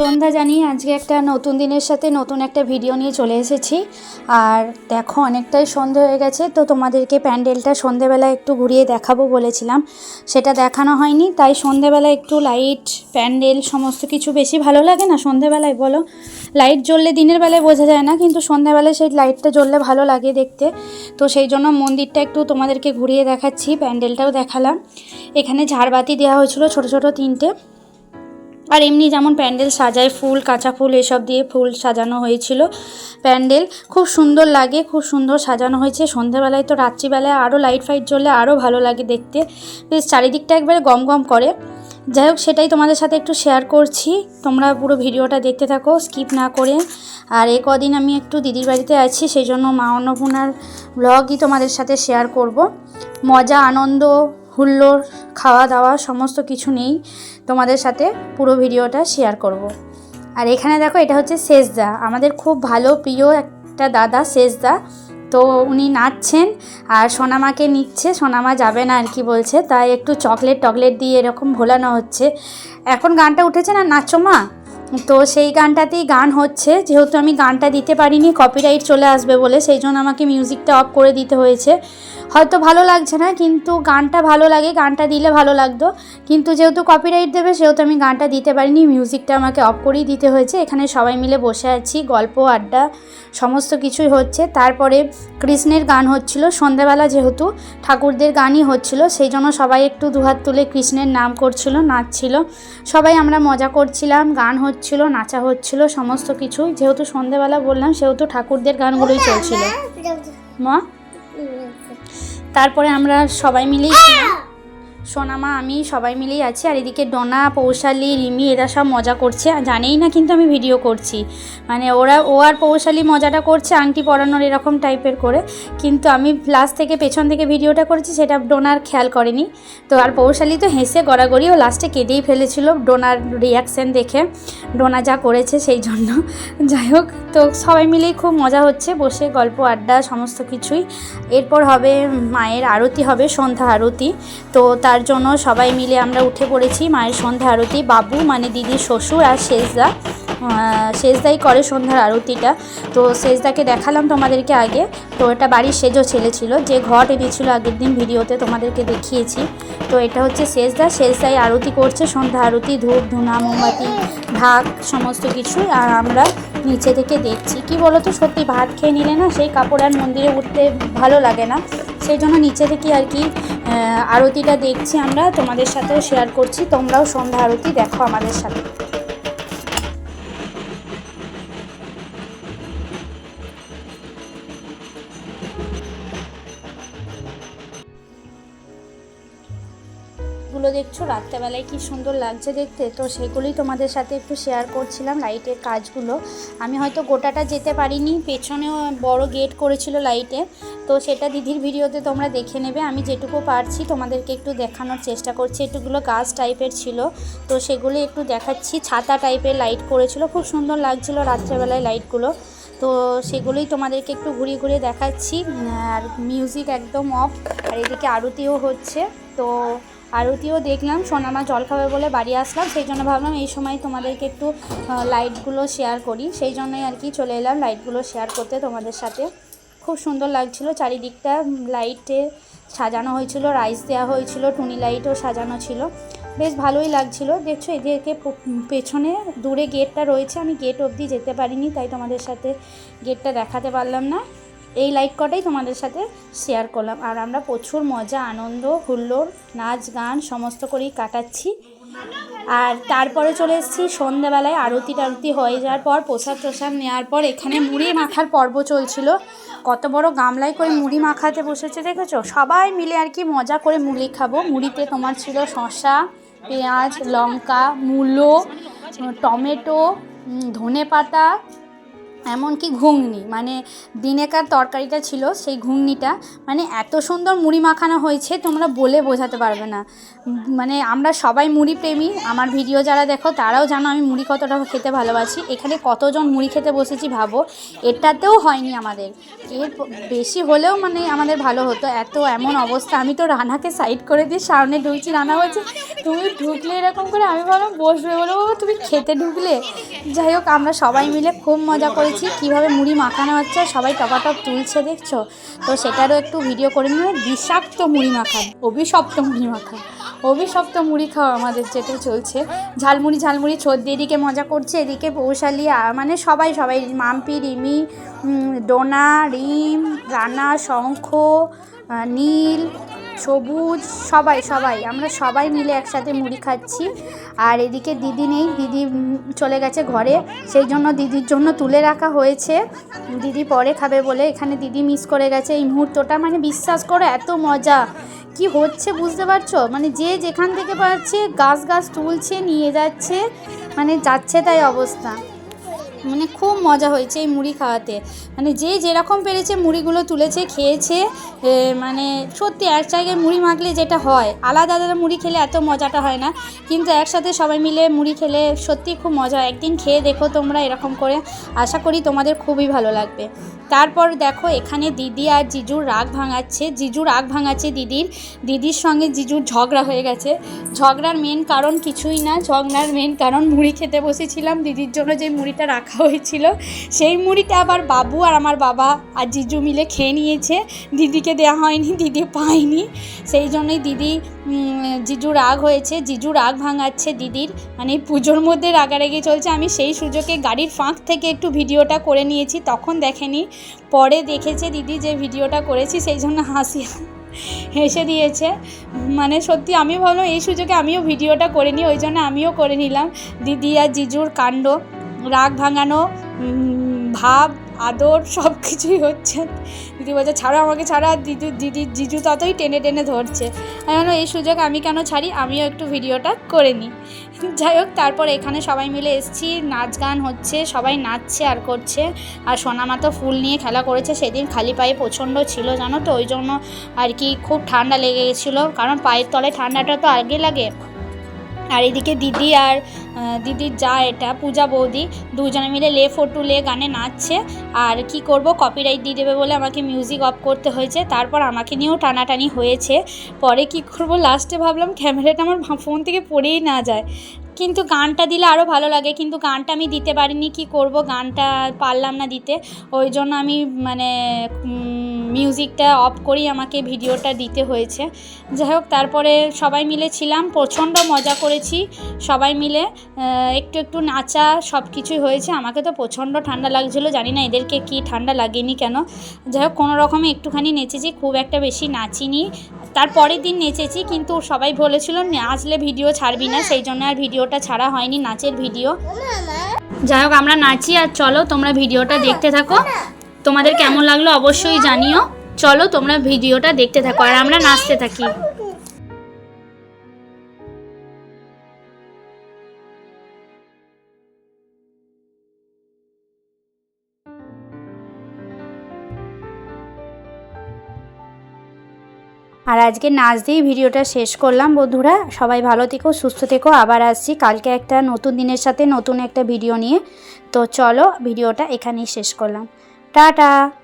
সন্ধ্যা জানি আজকে একটা নতুন দিনের সাথে নতুন একটা ভিডিও নিয়ে চলে এসেছি। আর দেখো, অনেকটাই সন্ধে হয়ে গেছে, তো তোমাদেরকে প্যান্ডেলটা সন্ধেবেলা একটু ঘুরিয়ে দেখাবো বলেছিলাম। সেটা দেখানো হয়নি, তাই সন্ধেবেলা একটু লাইট প্যান্ডেল, সমস্ত কিছু বেশি ভালো লাগে না সন্ধেবেলায় বলো? লাইট জ্বললে দিনের বেলায় বোঝা যায় না, কিন্তু সন্ধেবেলায় সেই লাইটটা জ্বললে ভালো লাগে দেখতে। তো সেই জন্য মন্দিরটা একটু তোমাদেরকে ঘুরিয়ে দেখাচ্ছি, প্যান্ডেলটাও দেখালাম। এখানে ঝাড়বাতি দেওয়া হয়েছিল ছোট ছোট তিনটে। আর এমনি যেমন প্যান্ডেল সাজায়, ফুল, কাঁচা ফুল এসব দিয়ে ফুল সাজানো হয়েছিল। প্যান্ডেল খুব সুন্দর লাগে, খুব সুন্দর সাজানো হয়েছে। সন্ধ্যেবেলায় তো রাত্রিবেলায় আরও লাইট ফাইট জ্বললে আরও ভালো লাগে দেখতে। বেশ চারিদিকটা একবারে গম গম করে। যাই হোক, সেটাই তোমাদের সাথে একটু শেয়ার করছি। তোমরা পুরো ভিডিওটা দেখতে থাকো স্কিপ না করে। আর এ কদিন আমি একটু দিদির বাড়িতে আছি, সেই জন্য মা অন্নপূর্ণার ব্লগই তোমাদের সাথে শেয়ার করব। মজা, আনন্দ, হুল্লোড় খাওয়া দাওয়া সমস্ত কিছু নেই। তোমাদের সাথে পুরো ভিডিওটা শেয়ার করব। আর এখানে দেখো, এটা হচ্ছে শেষদা আমাদের খুব ভালো, প্রিয় একটা দাদা শেষদা তো উনি নাচছেন আর সোনামাকে নিচ্ছে। সোনামা যাবে না আর কি বলছে। তাই একটু চকলেট টকলেট দিয়ে এরকম ভোলানো হচ্ছে। এখন গানটা উঠেছে না? নাচো মা। তো সেই গানটাতেই গান হচ্ছে। যেহেতু আমি গানটা দিতে পারিনি কপিরাইট চলে আসবে বলে, সেই জন্য আমাকে মিউজিকটা অফ করে দিতে হয়েছে। হয়তো ভালো লাগছে না কিন্তু গানটা ভালো লাগে গানটা দিলে ভালো লাগতো। কিন্তু যেহেতু কপিরাইট দেবে সেহেতু আমি গানটা দিতে পারিনি মিউজিকটা আমাকে অফ করেই দিতে হয়েছে। এখানে সবাই মিলে বসে আছি গল্প আড্ডা সমস্ত কিছুই হচ্ছে। তারপরে কৃষ্ণের গান হচ্ছিল সন্ধ্যাবেলা যেহেতু ঠাকুরদের গানই হচ্ছিল সেই জন্য সবাই একটু দুহাত তুলে কৃষ্ণের নাম করছিল নাচছিল। সবাই আমরা মজা করছিলাম গান হচ্ছিল নাচা হচ্ছিল সমস্ত কিছুই। যেহেতু সন্ধ্যাবেলা বললাম সেহেতু ঠাকুরদের গানগুলোই চলছিল। মা? তারপরে আমরা সবাই মিলেই সোনামা আমি সবাই মিলেই আছি আর এদিকে ডোনা পৌশালি রিমি এরা সব মজা করছে। আর জানেই না কিন্তু আমি ভিডিও করছি। মানে ওরা ও আর পৌশালি মজাটা করছে আংটি পরানোর এরকম টাইপের করে। কিন্তু আমি লাস্ট থেকে পেছন থেকে ভিডিওটা করেছি সেটা ডোনার খেয়াল করেনি। তো আর পৌশালি তো হেসে গড়াগড়ি ও লাস্টে কেঁদেই ফেলেছিল ডোনার রিয়াকশান দেখে। ডোনা যা করেছে সেই জন্য। যাই হোক তো সবাই মিলেই খুব মজা হচ্ছে, বসে গল্প, আড্ডা, সমস্ত কিছুই। এরপর হবে মায়ের আরতি, হবে সন্ধ্যা আরতি। তো তার জন্য সবাই মিলে আমরা উঠে পড়েছি মায়ের সন্ধ্যা আরতি। বাবু মানে দিদির শ্বশুর আর শেষদা। শেষদাই করে সন্ধ্যার আরতিটা। তো শেষদাকে দেখালাম তোমাদেরকে আগে। তো এটা বাড়ির সেজও ছেলে ছিল, যে ঘট এনেছিল আগের দিন ভিডিওতে তোমাদেরকে দেখিয়েছি। তো এটা হচ্ছে শেষদা। শেষদাই আরতি করছে, সন্ধ্যা আরতি, ধূপ, ধুনা, মোমবাতি, ঢাক, সমস্ত কিছুই। আর আমরা নিচে থেকে দেখছি। কি বলো তো সত্যি ভাত খেয়ে নিলে না সেই কাপড় আর মন্দিরে উঠতে ভালো লাগে না। সেই জন্য নিচে থেকে আর কি আরতিটা দেখছি আমরা। তোমাদের সাথেও শেয়ার করছি। তোমরাও সন্ধ্যা আরতি দেখো আমাদের সাথে। গুলো দেখছ? রাত্রেবেলায় কি সুন্দর লাগছে দেখতে? তো সেগুলোই তোমাদের সাথে একটু শেয়ার করছিলাম লাইটের কাজগুলো। আমি হয়তো গোটাটা যেতে পারিনি, পেছনেও বড় গেট করেছিল লাইটে তো সেটা দিদির ভিডিওতে তোমরা দেখে নেবে। আমি যেটুকু পারছি তোমাদেরকে একটু দেখানোর চেষ্টা করছি। একটুগুলো গাছ টাইপের ছিল। তো সেগুলো একটু দেখাচ্ছি। ছাতা টাইপের লাইট করেছিল। খুব সুন্দর লাগছিল রাত্রেবেলায় লাইটগুলো তো সেগুলোই তোমাদেরকে একটু ঘুরিয়ে ঘুরিয়ে দেখাচ্ছি। আর মিউজিক একদম অফ আর এদিকে আরতিও হচ্ছে। তো আরতিও দেখলাম, সোনামা জল খাবে বলে বাড়ি আসলাম। সেই জন্য ভাবলাম এই সময় তোমাদেরকে একটু লাইটগুলো শেয়ার করি। সেই জন্যই আর কি চলে এলাম লাইটগুলো শেয়ার করতে তোমাদের সাথে। খুব সুন্দর লাগছিল, চারিদিকটা লাইটে সাজানো হয়েছিল রাইস দেওয়া হয়েছিল, টুনি লাইটও সাজানো ছিল। বেশ ভালোই লাগছিল। দেখছ, এদেরকে পেছনে দূরে গেটটা রয়েছে। আমি গেট অবধি যেতে পারিনি, তাই তোমাদের সাথে গেটটা দেখাতে পারলাম না। এই লাইক কটাই তোমাদের সাথে শেয়ার করলাম। আর আমরা প্রচুর মজা, আনন্দ, হুল্লোড়, নাচ, গান, সমস্ত করেই কাটাচ্ছি। আর তারপরে চলে এসেছি সন্ধ্যাবেলায় আরতি টারতি হয়ে যাওয়ার পর, প্রসাদ প্রসাদ নেওয়ার পর, এখানে মুড়ি মাখার পর্ব চলছিল। কত বড় গামলায় করে মুড়ি মাখাতে বসেছে, দেখেছ? সবাই মিলে আর কি মজা করে মুড়ি খাব। মুড়িতে তোমার ছিল শশা পেঁয়াজ, লঙ্কা, মূলো, টমেটো ধনে পাতা এমনকি ঘুগনি। মানে দিনেকার তরকারিটা ছিল সেই ঘুগনিটা। মানে এত সুন্দর মুড়ি মাখানো হয়েছে, তোমরা বলে বোঝাতে পারবে না। মানে আমরা সবাই মুড়ি প্রেমী। আমার ভিডিও যারা দেখো, তারাও জানো আমি মুড়ি কতটা খেতে ভালোবাসি। এখানে কতজন মুড়ি খেতে বসেছি ভাবো। এটাতেও হয়নি আমাদের। এর বেশি হলেও মানে আমাদের ভালো হতো। এত এমন অবস্থা। আমি তো রানাকে সাইড করে দিয়ে সামনে ঢুকছি রানা বলছে তুমি ঢুকলে এরকম করে আমি ভাবলাম বসবে বলো তুমি খেতে ঢুকলে। যাই হোক, আমরা সবাই মিলে খুব মজা করেছি কীভাবে মুড়ি মাখানো হচ্ছে, সবাই টপাটপ তুলছে, দেখছ? তো সেটারও একটু ভিডিও করে নিলাম বিষাক্ত মুড়ি মাখা অভিশপ্ত মুড়ি মাখা অভিশপ্ত মুড়ি খাওয়া আমাদের যেটা চলছে। ঝালমুড়ি ঝালমুড়ি ছদ্দি এদিকে মজা করছে, এদিকে পৌশালি মানে সবাই সবাই, মাম্পি, রিমি ডোনা, রিম, রানা, শঙ্খ নীল সবুজ, সবাই সবাই, আমরা সবাই মিলে একসাথে মুড়ি খাচ্ছি। আর এদিকে দিদি নেই, দিদি চলে গেছে ঘরে, সেই জন্য দিদির জন্য তুলে রাখা হয়েছে। দিদি পরে খাবে বলে এখানে দিদি মিস করে গেছে এই মুহূর্তটা। মানে বিশ্বাস করো, এত মজা। কি হচ্ছে বুঝতে পারছ? মানে যে যেখান থেকে পাচ্ছে, গাছ গাছ তুলছে, নিয়ে যাচ্ছে মানে যাচ্ছে তাই অবস্থা। মানে খুব মজা হয়েছে এই মুড়ি খাওয়াতে। মানে যে যেরকম পেরেছে মুড়িগুলো তুলেছে, খেয়েছে মানে সত্যি এক জায়গায় মুড়ি মাখলে যেটা হয়, আলাদা আলাদা মুড়ি খেলে এত মজাটা হয় না। কিন্তু একসাথে সবাই মিলে মুড়ি খেলে সত্যি খুব মজা হয়। একদিন খেয়ে দেখো তোমরা এরকম করে। আশা করি তোমাদের খুবই ভালো লাগবে। তারপর দেখো এখানে দিদি আর জিজুর রাগ ভাঙাচ্ছে। জিজুর রাগ ভাঙাচ্ছে দিদির। দিদির সঙ্গে জিজুর ঝগড়া হয়ে গেছে। ঝগড়ার মেন কারণ কিছুই না। ঝগড়ার মেন কারণ মুড়ি খেতে বসেছিলাম। দিদির জন্য যে মুড়িটা রাখা হয়েছিল। সেই মুড়িটা আবার বাবু আর আমার বাবা আর জিজু মিলে খেয়ে নিয়েছে। দিদিকে দেওয়া হয়নি, দিদি পায়নি। সেই জন্যই দিদি জিজু রাগ হয়েছে, জিজু রাগ ভাঙাচ্ছে দিদির। মানে পুজোর মধ্যে রাগারাগি চলছে। আমি সেই সুযোগে গাড়ির ফাঁক থেকে একটু ভিডিওটা করে নিয়েছি, তখন দেখেনি। পরে দেখেছে দিদি যে ভিডিওটা করেছি, সেই জন্য হাসি হেসে দিয়েছে। মানে সত্যি আমি ভাবলাম, এই সুযোগে আমিও ভিডিওটা করে নিই, ওই জন্য আমিও করে নিলাম। দিদি আর জিজুর কাণ্ড। রাগ ভাঙানো ভাব আদর সব কিছুই হচ্ছে। দিদি বলছে ছাড়ো আমাকে ছাড়া। দিদি দিদি জিজু ততই টেনে টেনে ধরছে। বললাম, এই সুযোগ আমি কেন ছাড়ি? আমিও একটু ভিডিওটা করে নিই। যাই হোক তারপর এখানে সবাই মিলে এসেছি। নাচ গান হচ্ছে সবাই নাচছে আর করছে। আর সোনামা তো ফুল নিয়ে খেলা করেছে। সেদিন খালি পায়ে প্রচণ্ড ছিল জানো তো? ওই জন্য আর কি খুব ঠান্ডা লেগে গেছিল। কারণ পায়ের তলায় ঠান্ডাটা তো আগে লাগে। আর এদিকে দিদি আর দিদির যা এটা, পূজা বৌদি, দুজনে মিলে লে ফোটু লে গানে নাচছে। আর কি করব কপিরাইট দিয়ে দেবে বলে আমাকে মিউজিক অফ করতে হয়েছে, তারপর আমাকে নিয়েও টানাটানি হয়েছে। পরে কি করব লাস্টে ভাবলাম ক্যামেরাটা আমার ফোন থেকে পড়েই না যায়। কিন্তু গানটা দিলে আরও ভালো লাগে, কিন্তু গানটা আমি দিতে পারিনি, কি করব? গানটা পারলাম না দিতে। ওই জন্য আমি মানে মিউজিকটা অফ করেই আমাকে ভিডিওটা দিতে হয়েছে। যাই হোক, তারপরে সবাই মিলে ছিলাম, প্রচণ্ড মজা করেছি সবাই মিলে। একটু একটু নাচা সব কিছুই হয়েছে। আমাকে তো প্রচণ্ড ঠান্ডা লাগছিল, জানি না এদেরকে কি ঠান্ডা লাগেনি কেন। যাই হোক, কোনো রকমে একটুখানি নেচেছি, খুব একটা বেশি নাচিনি। তার পরের দিন নেচেছি, কিন্তু সবাই বলেছিল, নাচলে ভিডিও ছাড়বি না, সেই জন্য আর ভিডিওটা ছাড়া হয়নি, নাচের ভিডিও। যাই হোক, আমরা নাচি আর চলো, তোমরা ভিডিওটা দেখতে থাকো। তোমাদের কেমন লাগল অবশ্যই জানিও। চলো তোমরা ভিডিওটা দেখতে থাকো আর আমরা নাচতে থাকি। আর আজকে নাচ দিয়েই ভিডিওটা শেষ করলাম বন্ধুরা। সবাই ভালো থেকো, সুস্থ থেকো। আবার আসছি কালকে একটা নতুন দিনের সাথে নতুন একটা ভিডিও নিয়ে। তো চলো ভিডিওটা এখানেই শেষ করলাম। 渣渣。